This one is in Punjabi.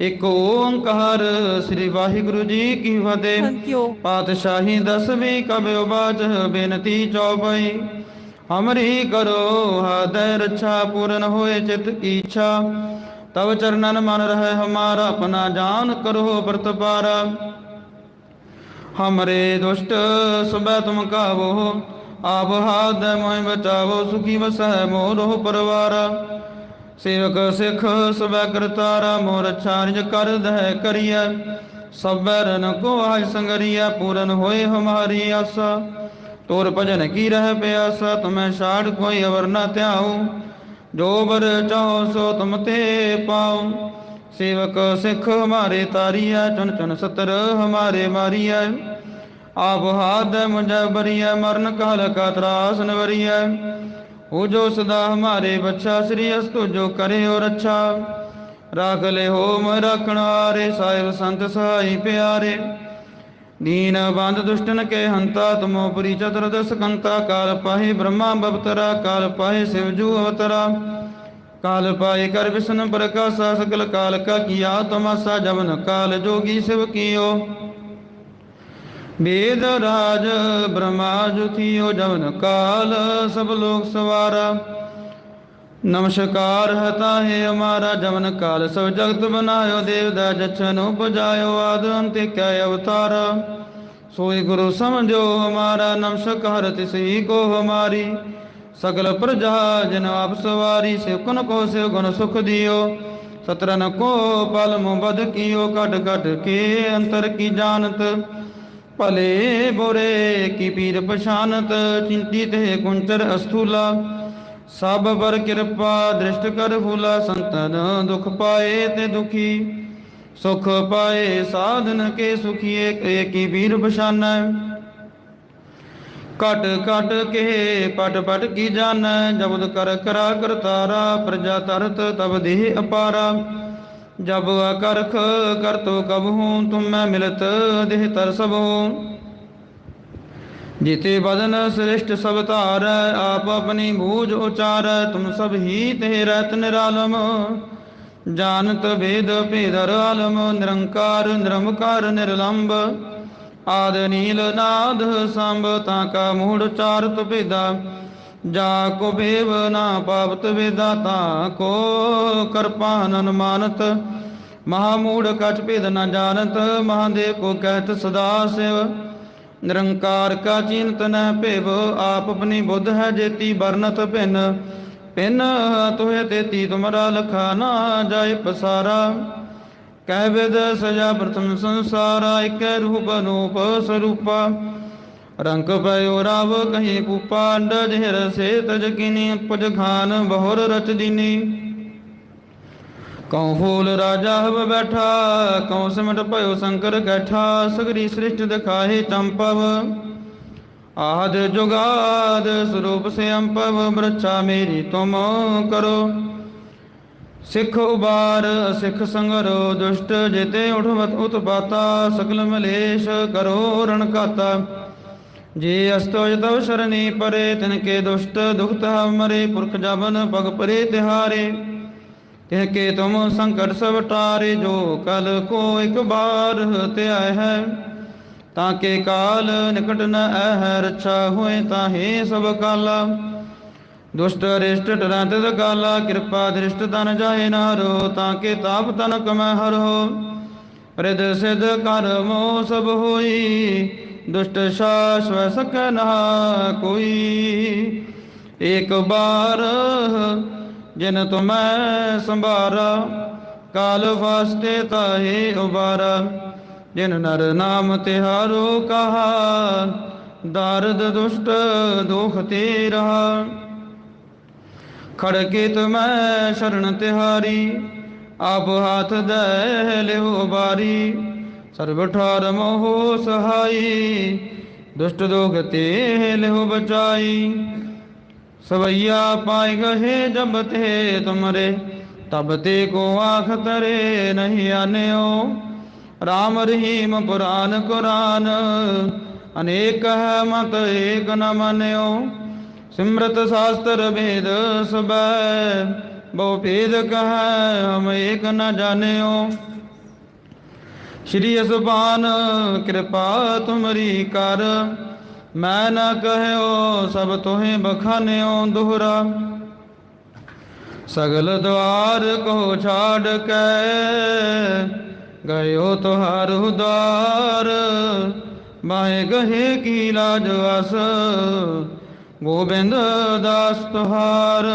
ਇੱਕ ਓੰਕਾਰ ਸ੍ਰੀ ਵਾਹਿਗੁਰੂ ਜੀ ਕੀ ਫਤਿਹ. ਪਾਤਸ਼ਾਹੀ ਦਸਵੀਂ ਕਬਿਓ ਬਾਚ ਬੇਨਤੀ ਚੌਪਈ। ਹਮਰੀ ਕਰੋ ਹਾਦੈ ਰੱਛਾ ਪੂਰਨ ਹੋਏ ਚਿਤ ਕੀ ਇੱਛਾ। ਤਵ ਚਰਨਨ ਮਨ ਰਹਿ ਹਮਾਰਾ ਆਪਣਾ ਜਾਨ ਕਰੋ ਪ੍ਰਤਪਾਰਾ ਹਮਰੇ ਦੁਸ਼ਟ ਸੁਬੈ ਤੁਮ ਕਾਵੋ ਆਪ ਹਾਦ ਮੋਇ ਬਚਾਵੋ ਸੁਖੀ ਵਸੈ ਮੋਰੋ ਪਰਵਾਰ। ਸੇਵਕ ਸਿਖ ਸਬੈ ਕਰਤਾਰਾ ਮੋਰ ਛਾਰਿਜ ਕਰ ਦਹਿ ਕਰੀਐ। ਸਭੈ ਰਨ ਕੋ ਆਜ ਸੰਗਰੀਐ, ਪੂਰਨ ਹੋਏ ਹਮਾਰੀ ਆਸਾ। ਤੋਰ ਭਜਨ ਕੀ ਰਹਿ ਪਿਆਸਾ, ਤੁਮੈ ਛਾੜ ਕੋਈ ਅਵਰ ਨ ਧਿਆਉ। ਜੋ ਬਰ ਚਾਹੋ ਸੋ ਤੁਮ ਤੇ ਪਾਉ। ਸੇਵਕ ਸਿੱਖ ਹਮਾਰੇ ਤਾਰੀਐ ਚੁਨ ਚੁਨ ਸਤਰ ਹਮਾਰੇ ਮਾਰੀਐ। ਆਪ ਹਾਦ ਮੁਝੈ ਬਰੀਐ, ਮਰਨ ਕਾਲ ਕਾ ਤਰਾਸ ਨਵਰੀਐ ਹੋ ਜੋ ਸਦਾ ਹਮਾਰੇ ਬੱਚਾ, ਸ੍ਰੀ ਅਸਤੁ ਜੋ ਕਰੇ ਔ ਰੱਛਾ ਰਾਖ ਲੈ ਹੋ ਮ ਸਾਹਿਬ ਸੰਤ ਸਹਾਈ ਪਿਆਰੇ। ਦੀਨ ਬੰਦ ਦੁਸ਼ਟਨ ਕੇ ਹੰਤਾ, ਤਮੋ ਪੁਰੀ ਚਤੁਰਦਸ ਕੰਤਾ ਕਾਲ ਪਾਹੇ ਬ੍ਰਹਮਾ ਬਵਤਰਾ, ਕਾਲ ਪਾਹੇ ਸਿਵਜੂ ਅਵਤਰਾ। ਕਾਲ ਪਾਏ ਕਰ ਵਿਸ਼ਨ ਪ੍ਰਕਾਸ਼ਾ, ਸਕਲ ਕਾਲ ਕਾ ਕੀਆ, ਤਮਾਸਾ ਜਵਨ ਕਾਲ ਜੋਗੀ ਸਿਵ ਕੀਓ। ਵੇਦ ਰਾਜ ਬ੍ਰਹਮਾ ਜੁਥਿਓ ਜਵਨ ਕਾਲ, ਸਭ ਲੋਕ ਸਵਾਰਾ। ਨਮਸਕਾਰ ਹੈ ਹਮਾਰਾ ਜਵਨ ਕਾਲ, ਸਭ ਜਗਤ ਬਨਾਇਓ, ਦੇਵ ਦਾ ਜਛਨ ਉਪਜਾਇਓ, ਆਦ ਅੰਤ ਕੈ ਅਵਤਾਰ। ਸੋਈ ਗੁਰੂ ਸਮਝੋ ਹਮਾਰਾ ਨਮਸਕਾਰ ਤਿਸਹੀ ਕੋ ਹਮਾਰੀ। ਸਗਲ ਪ੍ਰਜਾ, ਜਨ ਆਪ ਸਵਾਰੀ ਸੇ ਕੁਨ ਕੋ ਸੇ ਗੁਣ ਸੁਖ ਦਿਓ। ਸਤਰਨ ਕੋ ਪਲ ਮੁਬਦ ਕੀਓ ਕਟ ਕਟ ਕੇ ਅੰਤਰ ਕੀ ਜਾਣਤ। ਭਲੇ ਬੁਰੇ ਕੀ ਪੀਰ ਪਛਾਨਤ, ਚਿੰਤਿਤ ਹੈ ਗੁੰਚਰ ਅਸਥੂਲਾ। ਸਭ ਪਰ ਕਿਰਪਾ ਦ੍ਰਿਸ਼ਟ ਕਰ ਫੂਲਾ, ਸੰਤਨ ਦੁਖ ਪਾਏ ਤੇ ਦੁਖੀ। ਸੁਖ ਪਾਏ ਸਾਧਨ ਕੇ ਸੁਖੀਏ ਏਕੀ ਵੀਰ ਪਛਾਨੈ ਕਟ ਕਟ ਕੇ ਪਟ ਪਟ ਕੀ ਜਾਣੈ ਜਬਦ ਕਰ ਕਰਾ ਕਰਤਾਰਾ ਪ੍ਰਜਾ ਤਰਤ ਤਬ ਦੇਹ ਅਪਾਰਾ। ਜਬ ਅਕਰਖ ਕਰਤੋ ਕਬ ਹੂੰ ਤੁਮ ਮੈਂ ਮਿਲਤ ਦੇਹ ਤਰ ਸਭ। ਜਿਤੇ ਬਦਨ ਸ੍ਰਿਸ਼ਟ ਸਭ ਧਾਰੈ, ਆਪ ਆਪਣੀ ਬੂਝ ਉਚਾਰੈ, ਤੁਮ ਸਭ ਹੀ ਤੇ ਰਹਿਤ ਨਿਰਾਲਮ। ਜਾਣਤ ਵੇਦ ਭੇਦਰ ਆਲਮ, ਨਿਰੰਕਾਰ ਨਿਰਮਕਾਰ ਨਿਰਲੰਬ। ਆਦ ਨੀਲ ਨਾਦ ਸੰਭ, ਤਾਂ ਕਾ ਮੂੜ ਚਾਰਤ ਭੇਦਾ। ਜਾ ਕੋ ਬੇਵ ਨਾ ਪਾਵਤ ਵੇਦਾ ਤਾ ਕੋ ਕਰਪਾਨ ਅਨੁਮਾਨਤ ਮਹਾ ਮੂੜ ਕਛ ਭੇਦ ਨ ਜਾਣਤ ਮਹਾਦੇਵ ਕੋ ਕਹਿਤ ਸਦਾ ਸਿਵ। ਨਿਰੰਕਾਰ ਕਾ ਚਿੰਤ ਨ ਭੇਵ, ਆਪ ਆਪਣੀ ਬੁੱਧ ਹੈ ਜੇਤੀ ਵਰਨਤ ਭਿਨ। ਪਿਨ ਤੁਹੇ ਤੇਤੀ ਤੁਮਰਾ ਲਖਾ ਨਾ ਜਾਏ ਪਸਾਰਾ। ਕਹਿ ਵਿਦ ਸਜਾ ਪ੍ਰਥਮ ਸੰਸਾਰਾ, ਇਕੈ ਰੂਪ ਅਨੂਪ ਸਰੂਪਾ। ਰੰਗ ਪਇਓ ਰਵ ਕਹੀ ਪੂਪਾ ਜਿਹਰ ਸੇ ਤਜ ਕਿਨੀ ਪੁਜ ਖਾਨ ਬਹੁਰ ਰਚ ਦੀਨੀ। ਕਉ ਫੂਲ ਰਾਜਾ ਹਵ ਬੈਠਾ, ਕਉ ਸਿਮਟ ਭਇਓ ਸ਼ੰਕਰ ਕੈਠਾ, ਸਗਰੀ ਸ੍ਰਿਸ਼ਟ ਦਿਖਾਏ ਚੰਪਵ। ਆਦ ਜੁਗਾਦ ਸਰੂਪ ਸੇ ਅੰਪਵ ਬ੍ਰਛਾ ਮੇਰੀ ਤੁਮ ਕਰੋ। ਸਿੱਖ ਉਬਾਰ, ਸਿੱਖ ਸੰਗਰੋ, ਦੁਸ਼ਟ ਜਿਤੇ ਉਠਵਤ ਉਤਪਾਤਾ ਸਕਲ ਮਲੇਸ਼ ਕਰੋ ਰਣਕਾਤਾ ਜੇ ਅਸਤੋਜ ਤਵ ਸ਼ਰਣੀ ਪਰੇ, ਤਿਨ ਕੇ ਦੁਸ਼ਟ ਦੁਖਤ ਮਰੇ, ਪੁਰਖ ਜਬਨ ਪਗ ਪਰੇ ਤਿਹਾਰੇ। ਤਿਹ ਕੇ ਤੁਮ ਸੰਕਟ ਸਭ ਟਾਰੇ, ਜੋ ਕਲ ਕੋ ਇੱਕ ਬਾਰ ਤੇ ਹੈ। ਤਾਂ ਕੇ ਕਾਲ ਨਿਕਟ ਨ ਆਹ, ਰੱਛਾ ਹੋਏ ਤਾਹੇ ਸਭ ਕਾਲਾ। ਦੁਸ਼ਟ ਰਿਸ਼ਟ ਟਰੰਤ ਕਾਲਾ ਕਿਰਪਾ ਦ੍ਰਿਸ਼ਟ ਤਨ ਜਾਏ ਨਾਰੋ ਤਾਂ ਕੇ ਤਾਪ ਤਨ ਕਮੈ ਹਰੋ। ਰਿਦ ਸਿਧ ਕਰਮੋ ਸਭ ਹੋਈ ਦੁਸ਼ਟ ਸਾਸ ਵੈ ਕੋਈ। ਇੱਕ ਬਾਰ ਜਿਨ ਤੁਮੈ ਸੰਭਾਰਾ, ਕਾਲ ਵਾਸਤੇ ਤਾਹੇ ਉਬਾਰਾ। ਜਿਨ ਨਰ ਨਾਮ ਤਿਹਾਰੋ ਕਹਾ, ਦਰਦ ਦੁਸ਼ਟ ਦੁਖ ਤੇ ਰਹਾ। ਖੜਕੇ ਮੈਂ ਸ਼ਰਨ ਤਿਹਾਰੀ, ਆਪ ਹੱਥ ਦੇ ਲਿਓ ਬਾਰੀ। ਸਰਬ ਠਾਰ ਮੋਹ ਸਹਾਈ, ਦੁਸ਼ਟ ਦੋਖ ਤੇ ਲਿਓ ਬਚਾਈ। ਸਵਈਆ ਪਾਇ ਗਏ ਜਬ ਤੇ ਤੁਮਰੇ, ਤਬ ਤੇ ਕੋ ਆਖ ਤਰੇ ਨਹੀਂ ਆਨਿਓ। ਰਾਮ ਰਹੀਮ ਪੁਰਾਨ ਕੁਰਾਨ, ਅਨੇਕ ਹੈ ਮਤ ਏਕ ਨ ਮੰਨਿਓ। ਸਿਮਰਤ ਸ਼ਾਸਤਰ ਵੇਦ ਸਬੈ, ਬਹੁ ਭੇਦ ਕਹੈ ਹਮ ਏਕ ਨ ਜਾਣਿਓ। ਸ਼੍ਰੀ ਅਸਬਾਨ ਕਿਰਪਾ ਤੁਮਰੀ ਕਰ। ਮੈਂ ਨ ਕਹਿਓ ਸਭ ਤੋਹੇ ਬਖਾਨਿਓ ਦੁਹਰਾ। ਸਗਲ ਦਵਾਰ ਕੋ ਛਾੜ ਕੇ ਗਇਓ ਤੁਹਾਰ ਉਦਾਰ। ਬਾਹੇ ਗਹੇ ਕੀ ਲਾਜ ਵਸ, ਗੋਬਿੰਦ ਦਾਸ ਤੁਹਾਰ।